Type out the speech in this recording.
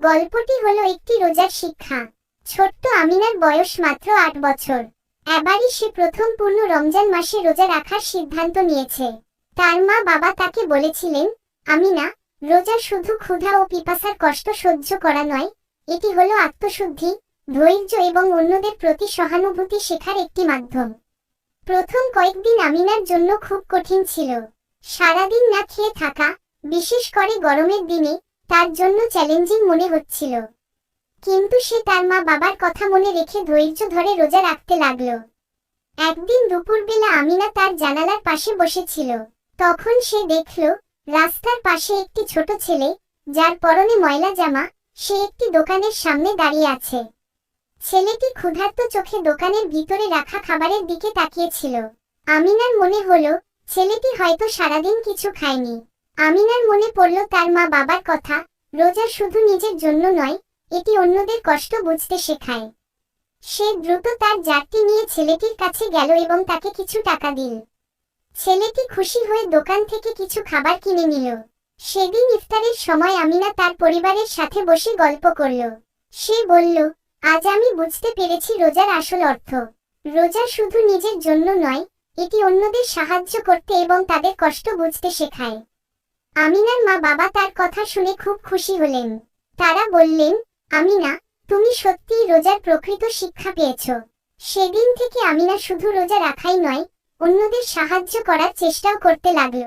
গল্পটি হলো একটি রোজার শিক্ষা। ছোট্ট আমিনার বয়স মাত্র আট বছর। এবারই সে প্রথম পূর্ণ রমজান মাসে রোজা রাখার সিদ্ধান্ত নিয়েছে। তার মা বাবা তাকে বলেছিলেন, আমিনা, রোজা শুধু ক্ষুধা ও পিপাসার কষ্ট সহ্য করা নয়, এটি হলো আত্মশুদ্ধি, ধৈর্য এবং অন্যদের প্রতি সহানুভূতি শেখার একটি মাধ্যম। প্রথম কয়েকদিন আমিনার জন্য খুব কঠিন ছিল। সারাদিন না খেয়ে থাকা, বিশেষ করে গরমের দিনে তার জন্য চ্যালেঞ্জিং মনে হচ্ছিল। কিন্তু সে তার মা বাবার কথা মনে রেখে ধৈর্য ধরে রোজা রাখতে লাগল। একদিন দুপুরবেলা আমিনা তার জানালার পাশে বসেছিল। তখন সে দেখল, রাস্তার পাশে একটি ছোট ছেলে, যার পরনে ময়লা জামা, সে একটি দোকানের সামনে দাঁড়িয়ে আছে। ছেলেটি ক্ষুধার্ত চোখে দোকানের ভিতরে রাখা খাবারের দিকে তাকিয়েছিল। আমিনার মনে হলো, ছেলেটি হয়তো সারাদিন কিছু খায়নি। আমিনার মনে পড়ল তার মা বাবার কথা, রোজা শুধু নিজের জন্য নয়, এটি অন্যদের কষ্ট বুঝতে শেখায়। সে দ্রুত তার জারটি নিয়ে ছেলেটির কাছে গেল এবং তাকে কিছু টাকা দিল। ছেলেটি খুশি হয়ে দোকান থেকে কিছু খাবার কিনে নিল। সেদিন ইফতারের সময় আমিনা তার পরিবারের সাথে বসে গল্প করল। সে বলল, আজ আমি বুঝতে পেরেছি রোজার আসল অর্থ। রোজা শুধু নিজের জন্য নয়, এটি অন্যদের সাহায্য করতে এবং তাদের কষ্ট বুঝতে শেখায়। আমিনার মা বাবা তার কথা শুনে খুব খুশি হলেন। তারা বললেন, আমিনা, তুমি সত্যিই রোজার প্রকৃত শিক্ষা পেয়েছ। সেদিন থেকে আমিনা শুধু রোজা রাখাই নয়, অন্যদের সাহায্য করার চেষ্টাও করতে লাগল।